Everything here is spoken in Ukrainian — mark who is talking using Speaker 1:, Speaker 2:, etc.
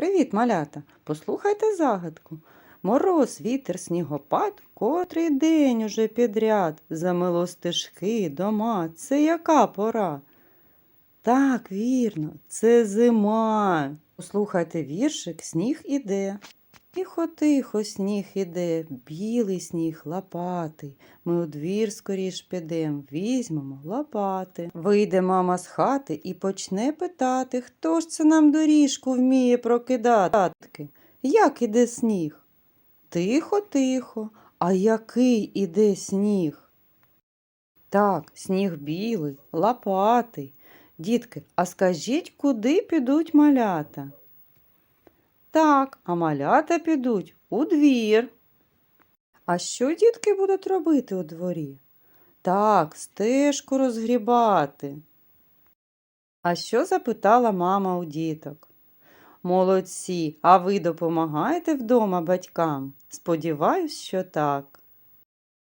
Speaker 1: Привіт, малята! Послухайте загадку. Мороз, вітер, снігопад, котрий день уже підряд. Замило стежки, дома. Це яка пора? Так, вірно, це зима. Послухайте віршик, сніг іде. Тихо, тихо, сніг іде, білий сніг, лопатий. Ми у двір скоріш підем, візьмемо лопати. Вийде мама з хати і почне питати, хто ж це нам доріжку вміє прокидати. Як іде сніг? Тихо, тихо, а який іде сніг? Так, сніг білий, лопатий. Дітки, а скажіть, куди підуть малята? Так, а малята підуть у двір. А що дітки будуть робити у дворі? Так, стежку розгрібати. А що запитала мама у діток? Молодці, а ви допомагаєте вдома батькам? Сподіваюсь, що так.